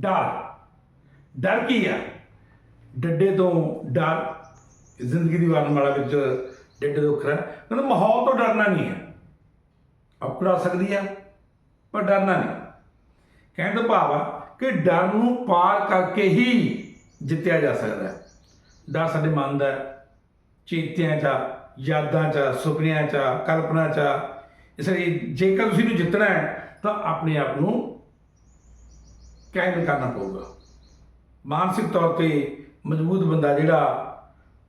ਡਰ ਡਰ ਕੀ ਆ? ਡੱਡੇ ਤੋਂ ਡਰ ਜ਼ਿੰਦਗੀ ਦੀ ਵਰਨਮਾਲਾ ਵਿੱਚ ਡੱਡੇ ਤੋਂ ਖਰਾ। ਕਹਿੰਦਾ ਮਾਹੌਲ ਤੋਂ ਡਰਨਾ ਨਹੀਂ ਹੈ। ਅਪਰਾ ਸਕਦੀ ਆ ਪਰ ਡਰਨਾ ਨਹੀਂ। ਕਹਿਣ ਦਾ ਭਾਵ ਆ ਕਿ ਡਰ ਨੂੰ ਪਾਰ ਕਰਕੇ ਹੀ ਜਿੱਤਿਆ ਜਾ ਸਕਦਾ ਹੈ। ਡਰ ਸਾਡੇ ਮਨ ਦਾ ਚੇਤਿਆਂ 'ਚ ਆ, ਯਾਦਾਂ 'ਚ ਸੁਪਨਿਆਂ 'ਚ ਆ, ਕਲਪਨਾ 'ਚ ਆ। ਇਸ ਲਈ ਜੇਕਰ ਤੁਸੀਂ ਨੂੰ ਜਿੱਤਣਾ ਹੈ ਤਾਂ ਆਪਣੇ ਆਪ ਨੂੰ ਕਾਇਮ ਕਰਨਾ ਪਊਗਾ? ਮਾਨਸਿਕ ਤੌਰ ਤੇ ਮਜ਼ਬੂਤ ਬੰਦਾ ਜਿਹੜਾ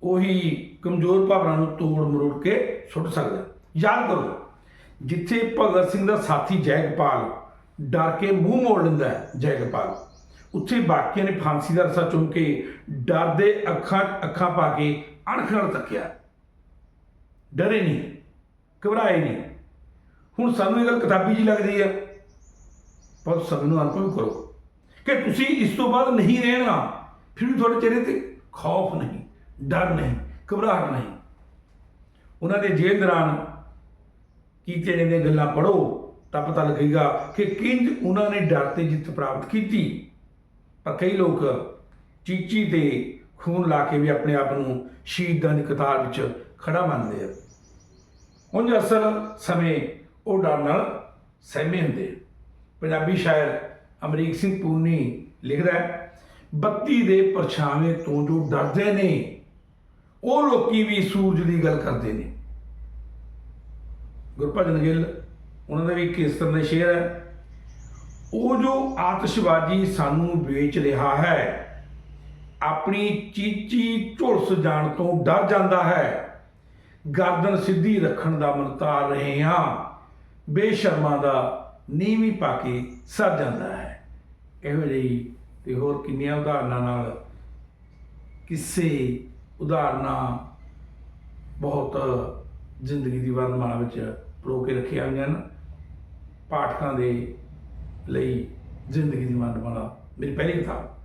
ਉਹੀ ਕਮਜ਼ੋਰ ਭਾਵਨਾ ਨੂੰ ਤੋੜ ਮਰੋੜ ਕੇ ਸੁੱਟ ਸਕਦਾ ਯਾਦ ਕਰੋ, ਜਿੱਥੇ ਭਗਤ ਸਿੰਘ ਦਾ ਸਾਥੀ ਜੈਗਪਾਲ ਡਰ ਕੇ ਮੂੰਹ ਮੋੜ ਲੈਂਦਾ ਹੈ, ਜੈਗਪਾਲ, ਉੱਥੇ ਬਾਕੀਆਂ ਨੇ ਫਾਂਸੀ ਦਾ ਰਸਾ ਚੁੰਮ ਕੇ ਡਰ ਦੇ ਅੱਖਾਂ ਅੱਖਾਂ ਪਾ ਕੇ ਅਣਖ ਨਾਲ ਤੱਕਿਆ। ਡਰੇ ਨਹੀਂ, ਘਬਰਾਏ ਨਹੀਂ। ਹੁਣ ਸਾਨੂੰ ਇਹ ਗੱਲ ਕਿਤਾਬੀ ਜੀ ਲੱਗਦੀ ਹੈ। ਪਰ ਸਭ ਨੂੰ ਅਨੁਭਵ ਕਰੋ। ਕਿ ਤੁਸੀਂ ਇਸ ਤੋਂ ਬਾਅਦ ਨਹੀਂ ਰਹਿਣਾ। ਫਿਰ ਵੀ ਤੁਹਾਡੇ ਚਿਹਰੇ ਤੇ ਖੌਫ ਨਹੀਂ, ਡਰ ਨਹੀਂ, ਘਬਰਾਹਟ ਨਹੀਂ। ਉਹਨਾਂ ਦੇ ਜੇਲ੍ਹ ਦੌਰਾਨ ਕੀਤੀਆਂ ਜਾਂਦੀਆਂ ਗੱਲਾਂ ਪੜੋ ਤਾਂ ਪਤਾ ਲੱਗੇਗਾ ਕਿ ਕਿੰਜ ਉਹਨਾਂ ਨੇ ਡਰ ਤੇ ਜਿੱਤ ਪ੍ਰਾਪਤ ਕੀਤੀ। ਪਰ ਕਈ ਲੋਕ ਚੀਚੀ ਤੇ ਖੂਨ ਲਾ ਕੇ ਵੀ ਆਪਣੇ ਆਪ ਨੂੰ ਸ਼ਹੀਦਾਂ ਦੀ ਕਤਾਰ ਵਿੱਚ ਖੜਾ ਮੰਨਦੇ ਆ। ਉਂਝ ਅਸਲ ਸਮੇਂ ਉਹ ਡਰ ਨਾਲ ਸਹਿਮੇ ਹੁੰਦੇ ਆ। ਪੰਜਾਬੀ ਸ਼ਾਇਰ ਅਮਰੀਕ ਸਿੰਘ ਪੂਨੀ ਲਿਖਦਾ ਹੈ, ਬੱਤੀ ਦੇ ਪਰਛਾਵੇਂ ਤੋਂ ਜੋ ਡਰਦੇ ਨੇ, ਉਹ ਲੋਕੀ ਵੀ ਸੂਰਜ ਦੀ ਗੱਲ ਕਰਦੇ ਨੇ। ਗੁਰਭਜਨ ਗਿੱਲ, ਉਹਨਾਂ ਦਾ ਵੀ ਇੱਕ ਤਰ੍ਹਾਂ ਦਾ ਸ਼ੇਅਰ ਹੈ, ਉਹ ਜੋ ਆਤਿਸ਼ਬਾਜ਼ੀ ਸਾਨੂੰ ਵੇਚ ਰਿਹਾ ਹੈ, ਆਪਣੀ ਚੀਚੀ ਝੁਲਸ ਜਾਣ ਤੋਂ ਡਰ ਜਾਂਦਾ ਹੈ, ਗਰਦਨ ਸਿੱਧੀ ਰੱਖਣ ਦਾ ਮਨਤਾਰ ਰਹੇ ਹਾਂ, ਬੇਸ਼ਰਮਾਂ ਦਾ ਨੀਵੀਂ ਪਾ ਕੇ ਸਰ ਜਾਂਦਾ ਹੈ। ਇਹੋ ਜਿਹੀ ਤੇ ਹੋਰ ਕਿੰਨੀਆਂ ਉਦਾਹਰਨਾਂ ਨਾਲ ਕਿਸੇ ਉਦਾਹਰਨਾਂ ਬਹੁਤ ਜ਼ਿੰਦਗੀ ਦੀ ਵਰਨਮਾਲਾ ਵਿੱਚ ਪਰੋ ਕੇ ਰੱਖੀਆਂ ਹੋਈਆਂ ਹਨ। ਪਾਠਕਾਂ ਦੇ ਲਈ ਜ਼ਿੰਦਗੀ ਦੀ ਵਰਨਮਾਲਾ ਮੇਰੀ ਪਹਿਲੀ ਕਿਤਾਬ